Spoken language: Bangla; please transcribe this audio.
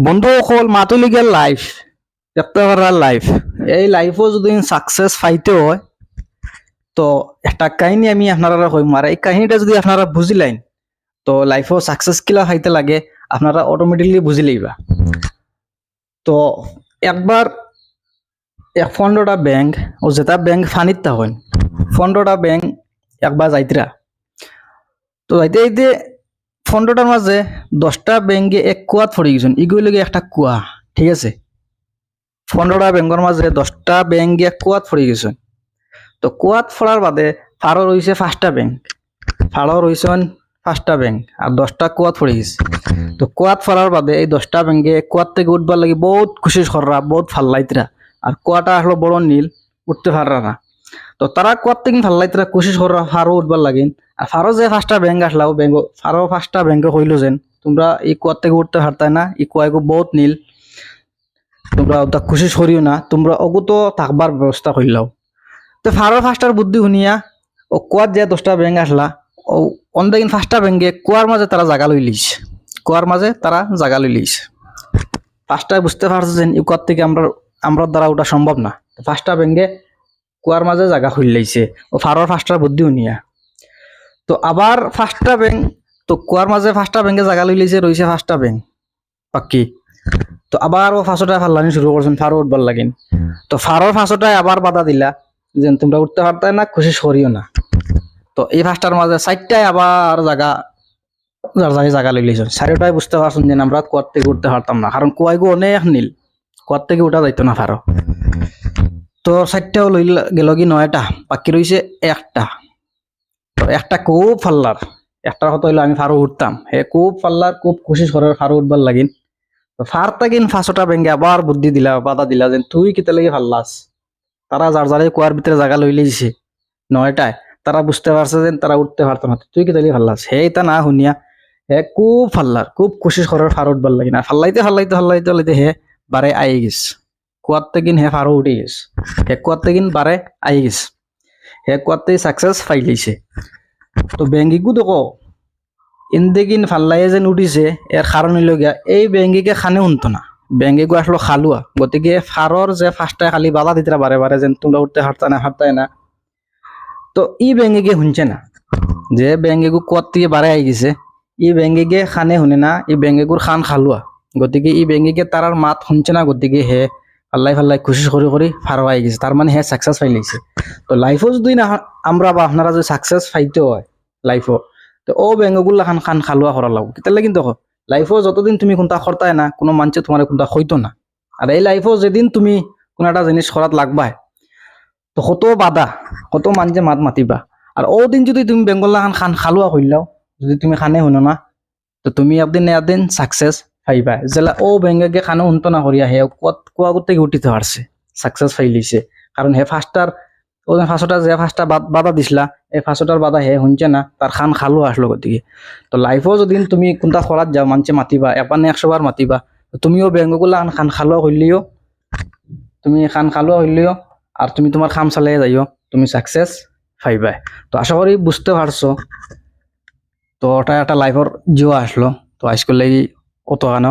বন্ধু অকল মাতুলিগের লাইফ দেখতে লাইফ এই লাইফও যদি সাকসেস পাইতে হয়, তো একটা কাহিনী আমি আপনারা কইম আর এই কাহিনীটা যদি আপনারা বুঝি লাইন তো লাইফও সাকসেস কিলা পাইতে লাগে আপনারা অটোমেটিকলি বুঝি লইবা তো একবার এক পনেরোটা ব্যাংক ও যেটা ব্যাংক ফানিত থাকেন পনেরোটা ব্যাংক একবার যাইতরা তো যাইতে যাইতে পনেরোটার মাঝে দশটা ব্যাংকে এক কুয়াত পড়ে গেছেন। ইগুলি লগে একটা কুয়া, ঠিক আছে? পনেরোটা ব্যাংকের মাঝে দশটা ব্যাংকে এক কুয়াত পড়ে গেছেন। তো কুয়াত পড়ার বাদে ফারো রয়েছে পাঁচটা ব্যাংক ফারো রয়েছেন পাঁচটা ব্যাংক আর দশটা কুয়াত পড়ে গেছে। তো কুয়াত পড়ার বাদে এই দশটা ব্যাংকে কুয়াত থেকে উঠবার লাগে বহুত খুশি কররা বহুত ভালো লাইতরা আর কুয়াটা আসলো বড় নীল, উঠতে পাররা না। তো তারা থেকে ভালো লাইতরা কোশিশ কররা ফারো উঠবার লাগিন। আর ফারো যে পাঁচটা ব্যাংক আসলাও ব্যাংক ফারো পাঁচটা ব্যাংকে কইলো যেন। তোমরা এই কুয়ার থেকে উঠতে পারতাই না, এই কুয়াগো বহুত নীল। তোমরা ওটা খুশি করিও না, তোমরা অগু তো থাকবার ব্যবস্থা করলাও তো ফারো পাঁচটার বুদ্ধি শুনিয়া, ও কুয়ার যে দশটা ব্যাংক আসলা, ও অন্দাকিন পাঁচটা ব্যাংকে কুয়ার মাঝে তারা জাগা লই লিস কুয়ার মাঝে তারা জাগা লই লিস পাঁচটায় বুঝতে পারছে যে এই কুয়ার থেকে আমরা আমরা দ্বারা ওটা সম্ভব না। পাঁচটা ব্যাংকে কুয়ার মাঝে জাগা খুলে লাইছে ও ফারোর পাঁচটার বুদ্ধি শুনিয়া। তো আবার পাঁচটা ব্যাংক তো কুয়ার মাঝে পাঁচটা ব্যাংকে জাগা লই লাইছে রয়েছে পাঁচটা ব্যাংক পাক্কি। তো আবার ও ফাঁসোটায় ফাল্লানি শুরু করছেন ফারো উঠবার লাগিন তো ফারোর ফাঁসোটায় আবার বাধা দিলা যে তোমরা উঠতে পারতাই না, খুশি সরিও না। তো এই পাঁচটার মাঝে চারটায় আবার জায়গা যার জায়গায় জায়গা লই লাইছেন চারিটায় বুঝতে পারছেন যে আমরা কুয়ার থেকে উঠতে পারতাম না কারণ কুয়াইগো অনেক নীল। কুয়ার থেকে উঠা যাইতো না ফারো তো চারটাও লই গেল কি নয়টা, বাকি রয়েছে একটা। তো একটা খুব ফাল্লার একটার কথা হইল আমি ফারো উঠতাম। হে খুব ফাল্লার খুব খুশি করে ফারো উঠবার লাগিন তো ফার তাকিন ফাঁসোটা ভেঙ্গে আবার বুদ্ধি দিলা বাধা দিলা যে তুই কিতে লাগি ফাল্লাস তারা যার যারে কুয়ার ভিতরে জায়গা লই লিছে নয়টায় তারা বুঝতে পারছে যে তারা উঠতে পারতো না তুই কিতে লাগি ফাল্লাস হে তা না শুনিয়া, হে খুব ফাল্লার খুব খুশি করে ফার উঠবার লাগি না ফাল্লাইতে ফাল্লাইতে ফাল্লাইতে ফাল্লাইতে হে বারে আই গেছ। কুয়ার তেকিন হে ফারো উঠে গেছ। হে কুয়ার তেকিন বারে আই গেছ। হে থেকে সাকসেস পাই লাইছে তো বেঙ্গিকু দেখো ইন্দেকিন ফাল্লাই যেন উঠিছে এর কারণ হইল গিয়া, এই বেঙ্গিকে খানে শুনতো না। বেঙ্গিকু আসলো খালুয়া গতিকে ফারর যে ফার্স্টটায় খালি বাধা দিতে বারে বারে যেন তোমরা উঠতে হারতা না হারতাই না। তো ই বেঙ্গিকে শুনছে না, যে বেঙ্গিকু কত থেকে বারে আই গেছে। ই বেঙ্গিকে খানে শুনে না, ই বেঙ্গিকুর খান খালুয়া গতিকে ই বেঙ্গিকে তারার মাত শুনছে না, গতিকে হে ফাল্লাই ফাল্লাই খুশি করে করে ফারো আই গেছে। তার মানে হে সাকসেস পাই লাইছে তো লাইফও যদি না আমরা বা আপনারা যদি সাকসেস পাইতে হয় লাইফও তো ও বেঙ্গগুলা খান খান খালুয়া করা লাগবো। কেতালে কিন্তু লাইফও যতদিন তুমি কোনটা করতাই না, কোনো মানুষে তোমার কোনটা হইতো না। আর এই লাইফও যেদিন তুমি কোনো একটা জিনিস করাত লাগবাই, তো কত বাধা, কত মানুষে মাত মাতিবা। আর ও দিন যদি তুমি বেঙ্গল খান খান খালুয়া হইলাও যদি তুমি খানে শুনো না, তো তুমি একদিন একদিন সাকসেস পাইবা যেলা ও বেঙ্গকে খানে শুনতো না করিয়া হে কত কুয়া থেকে উঠিতে পারছে সাকসেস পাইলিছে কারণ হে ফার্স্টার ও ফার্স্টটা যে ফার্স্টটা বাধা দিছিলা। এই ফার্স্টটার বাধা হে, শুনছে না? তার খান খালো আসলো গতিকে। তো লাইফও যদি তুমি কোনটা খরাত যাও মানুষে মাতিবা। এবার না একশো বার মাতিবা। তুমিও বেঙ্গগুলা খান খালো হইলিও তুমি খান খালো হইলিও আর তুমি তোমার খাম চালিয়ে যাইও। তুমি সাকসেস পাইবা তো আশা করি বুঝতে পারছ তো ওটা একটা লাইফর জিও আসলো। তো আজকাল লাগি অত কেন